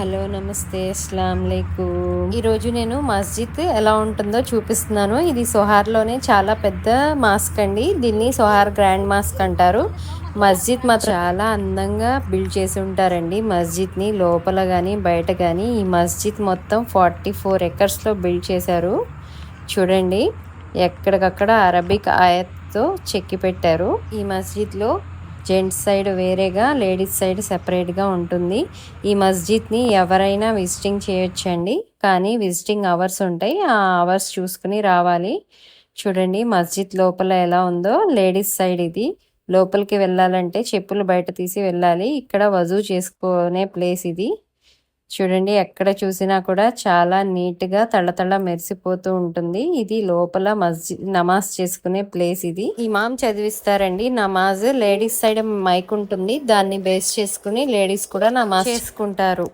Hello నమస్తే అస్సలం ఈరోజు నేను మస్జిద్ ఎలా ఉంటుందో చూపిస్తున్నాను. ఇది సొహార్లోనే చాలా పెద్ద మాస్క్ అండి. దీన్ని సోహార్ గ్రాండ్ మాస్క్ అంటారు. మస్జిద్ మాత్రం చాలా అందంగా బిల్డ్ చేసి ఉంటారండి. మస్జిద్ని లోపల కానీ బయట కానీ ఈ మస్జిద్ మొత్తం ఫార్టీ ఫోర్ ఎకర్స్లో బిల్డ్ చేశారు. చూడండి ఎక్కడికక్కడ అరబిక్ ఆయత్తో చెక్కి పెట్టారు. ఈ మస్జిద్లో జెంట్స్ సైడ్ వేరేగా లేడీస్ సైడ్ సెపరేట్గా ఉంటుంది. ఈ మస్జిద్ని ఎవరైనా విజిటింగ్ చేయొచ్చండి. కానీ విజిటింగ్ అవర్స్ ఉంటాయి. ఆ అవర్స్ చూసుకుని రావాలి. చూడండి మస్జిద్ లోపల ఎలా ఉందో. లేడీస్ సైడ్ ఇది. లోపలికి వెళ్ళాలంటే చెప్పులు బయట తీసి వెళ్ళాలి. ఇక్కడ వజూ చేసుకునే ప్లేస్ ఇది. చూడండి ఎక్కడ చూసినా కూడా చాలా నీట్గా తళతళ మెరిసిపోతూ ఉంటుంది. ఇది లోపల మస్జిద్ నమాజ్ చేసుకునే ప్లేస్ ఇది. ఇమాం చదివిస్తారండి. నమాజ్ లేడీస్ సైడ్ మైక్ ఉంటుంది. దాన్ని బేస్ చేసుకుని లేడీస్ కూడా నమాజ్ చేసుకుంటారు.